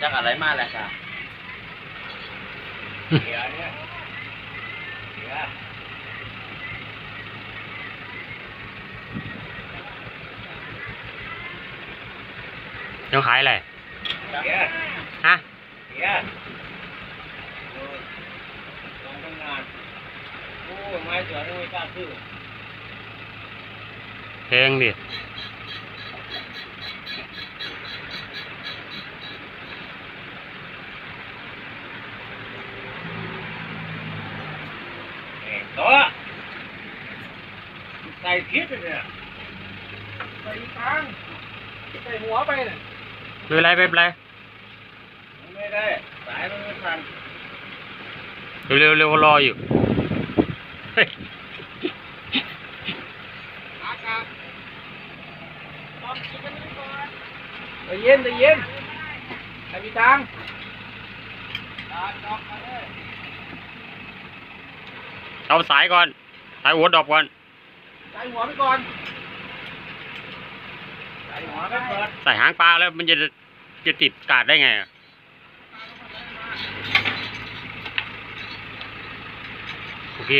จักอะไรมาแล้วจ้ะเดี๋ยวเนี่ยเดี๋ยวยังขายอะไรเดี๋ยวฮะเดี๋ยวโอ้ยลองทำงานโอ้ยไม้สวนไม่กล้าซื้อแพงดิ เอ้ยตัวใส่พิษเลยเนี่ยใส่ทางใส่หัวไปเนี่ยไม่เป็นไรไม่เป็นไรไม่ได้สายมันไม่ทันเร็วๆเร็วรออยู่เฮ้ยอากาศต้องกินกันนี้ก่อนใจเย็นใจเย็นใส่มีทางตาดอกมา เลยเอาสายก่อน สายหัวดอกก่อน ใส่หัวไปก่อน ใส่หัวไม่เปิดใส่หางปลาแล้วมันจะจะติดกาดได้ไงอะโอเค